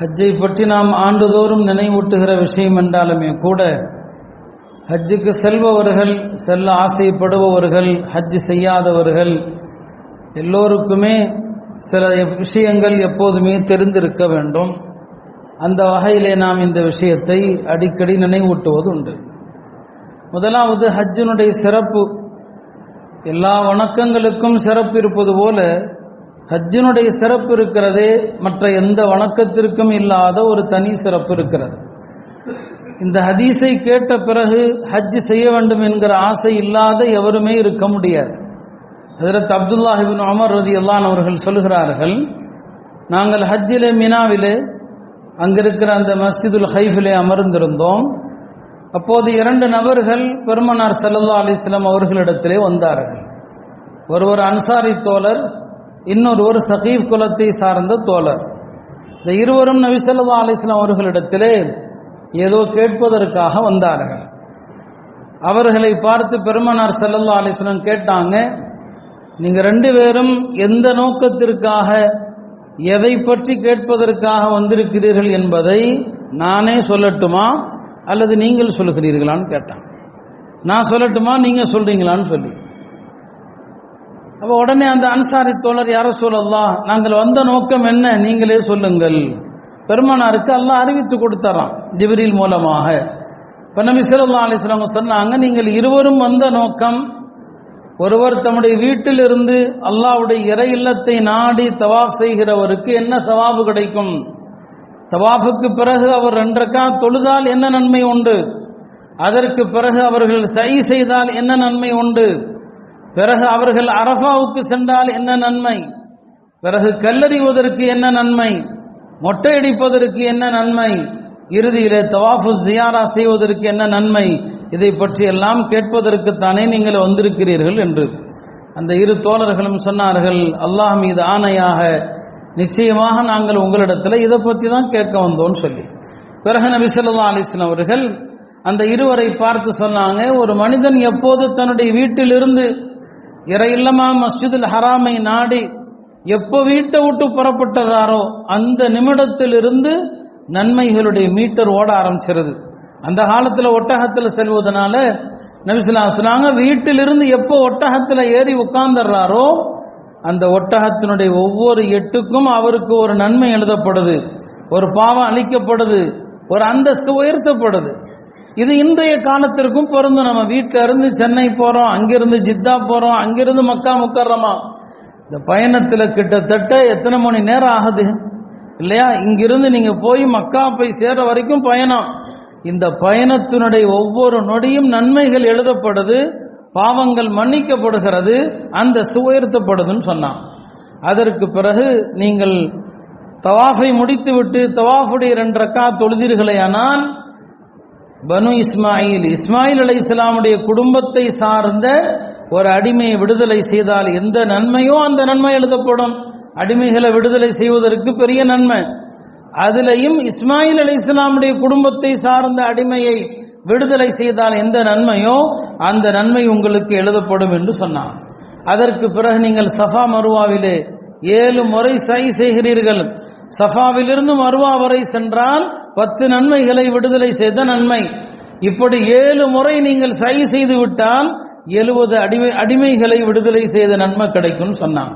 ஹஜ்ஜை பற்றி நாம் ஆண்டுதோறும் நினைவூட்டுகிற விஷயம் என்றாலுமே கூட ஹஜ்ஜுக்கு செல்பவர்கள் செல்ல ஆசைப்படுபவர்கள் ஹஜ் செய்யாதவர்கள் எல்லோருக்குமே சில விஷயங்கள் எப்போதுமே தெரிந்திருக்க வேண்டும். அந்த வகையிலே நாம் இந்த விஷயத்தை அடிக்கடி நினைவூட்டுவது உண்டு முதலாவது ஹஜ்ஜினுடைய சிறப்பு. எல்லா வணக்கங்களுக்கும் சிறப்பு இருப்பது போல ஹஜ்ஜினுடைய சிறப்பு இருக்கிறதே மற்ற எந்த வணக்கத்திற்கும் இல்லாத ஒரு தனி சிறப்பு இருக்கிறது. இந்த ஹதீஸை கேட்ட பிறகு ஹஜ் செய்ய வேண்டும் என்கிற ஆசை இல்லாத எவருமே இருக்க முடியாது. ஹதரத் அப்துல்லாஹிபின் அமர் ரதி அல்லான் அவர்கள் சொல்கிறார்கள் நாங்கள் ஹஜ்ஜிலே மினாவிலே அங்கிருக்கிற அந்த மஸ்ஜிதுல் ஹைஃபிலே அமர்ந்திருந்தோம். அப்போது இரண்டு நபர்கள் பெருமனார் சல்லல்லா அலிஸ்லாம் அவர்களிடத்திலே வந்தார்கள். ஒருவர் அன்சாரி தோழர் இன்னொருவர் சகீப் குலத்தை சார்ந்த தோழர். இந்த இருவரும் நபிசல்லா அலிஸ்லாம் அவர்களிடத்திலே ஏதோ கேட்பதற்காக வந்தார்கள். அவர்களை பார்த்து பெருமனார் செல்லல்லா அலிஸ்லாம் கேட்டாங்க நீங்க ரெண்டு பேரும் எந்த நோக்கத்திற்காக எதை பற்றி கேட்பதற்காக வந்திருக்கிறீர்கள் என்பதை நானே சொல்லட்டுமா? அல்லது நீங்கள் சொல்லுகிறீர்களான்னு கேட்டான் நான் சொல்லட்டுமா? நீங்க சொல்றீங்களான்னு சொல்லி. அப்ப உடனே அந்த அன்சாரி தோழர் யார சொல்லலாம் நாங்கள் வந்த நோக்கம் என்ன? நீங்களே சொல்லுங்கள். பெருமானாருக்கு எல்லாம் அறிவித்து கொடுத்தறான் ஜிபிரில் மூலமாக. இப்ப நபி சொல்லா அலிஸ்லாம சொன்னாங்க நீங்கள் இருவரும் வந்த நோக்கம் ஒருவர் தம்முடைய வீட்டிலிருந்து அல்லாவுடைய இறை இல்லத்தை நாடி தவாப் செய்கிறவருக்கு என்ன தவாபு கிடைக்கும்? தவாஃபுக்கு பிறகு அவர் ரெண்டரைக்கா தொழுதால் என்ன நன்மை உண்டு? அதற்கு பிறகு அவர்கள் சை செய்தால் என்ன நன்மை உண்டு? பிறகு அவர்கள் அரஃபாவுக்கு சென்றால் என்ன நன்மை? பிறகு கல்லறிவதற்கு என்ன நன்மை? மொட்டையடிப்பதற்கு என்ன நன்மை? இறுதியிலே தவாஃபு ஜியாரா செய்வதற்கு என்ன நன்மை? இதை பற்றி எல்லாம் கேட்பதற்குத்தானே நீங்கள் வந்திருக்கிறீர்கள் என்று. அந்த இரு தோழர்களும் சொன்னார்கள் அல்லாஹ் மீது ஆணையாக நிச்சயமாக நாங்கள் உங்களிடத்தில் இதை பற்றி தான் கேட்க வந்தோம்னு சொல்லி. பிறகு நபி சொல்லா அலிஸ்லாம் அவர்கள் அந்த இருவரை பார்த்து சொன்னாங்க ஒரு மனிதன் எப்போது தன்னுடைய வீட்டிலிருந்து இறை இல்லமா மஸ்ஜிதுல் ஹராமை நாடி எப்போ வீட்டை விட்டு புறப்பட்டதாரோ அந்த நிமிடத்திலிருந்து நன்மைகளுடைய மீட்டர் ஓட ஆரம்பிச்சிருது. அந்த காலத்தில் ஒட்டகத்தில் செல்வதனால நபிசுல்லா சொன்னாங்க வீட்டிலிருந்து எப்போ ஒட்டகத்தில் ஏறி உட்கார்ந்துடுறாரோ அந்த ஒட்டகத்தினுடைய ஒவ்வொரு எட்டுக்கும் அவருக்கு ஒரு நன்மை எழுதப்படுது ஒரு பாவம் அளிக்கப்படுது ஒரு அந்தஸ்து உயர்த்தப்படுது. இது இன்றைய காலத்திற்கும் பொருந்தும். நம்ம வீட்டில இருந்து சென்னை போறோம் அங்கிருந்து ஜித்தா போறோம் அங்கிருந்து மக்கா முக்கர்றமா இந்த பயணத்தில் கிட்டத்தட்ட எத்தனை மணி நேரம் ஆகுது? இல்லையா? இங்கிருந்து நீங்க போய் மக்கா போய் சேர வரைக்கும் பயணம். இந்த பயணத்தினுடைய ஒவ்வொரு நொடியும் நன்மைகள் எழுதப்படுது பாவங்கள் மன்னிக்கப்படுகிறது அந்த சுயர்த்தப்படுதுன்னு சொன்னான். அதற்கு பிறகு நீங்கள் தவாஃபை முடித்துவிட்டு தவாஃபுடைய ரெண்டு ரக்கா தொழுதீர்களே ஆனால் பனு இஸ்மாயில். இஸ்மாயில் அலை இஸ்லாமுடைய குடும்பத்தை சார்ந்த ஒரு அடிமையை விடுதலை செய்தால் எந்த நன்மையோ அந்த நன்மை எழுதப்படும். அடிமைகளை விடுதலை செய்வதற்கு பெரிய நன்மை. அதிலையும் இஸ்மாயில் அலி இஸ்லாமுடைய குடும்பத்தை சார்ந்த அடிமையை விடுதலை செய்தால் எந்த நன்மையோ அந்த நன்மை உங்களுக்கு எழுதப்படும் என்று சொன்னான். அதற்கு பிறகு நீங்கள் சஃபா மருவாவிலே ஏழு முறை சை செய்கிறீர்கள். சஃபாவிலிருந்து மருவா வரை சென்றால் பத்து நன்மைகளை விடுதலை செய்த நன்மை. இப்படி ஏழு முறை நீங்கள் சை செய்து விட்டால் எழுபது அடிமை அடிமைகளை விடுதலை செய்த நன்மை கிடைக்கும் சொன்னான்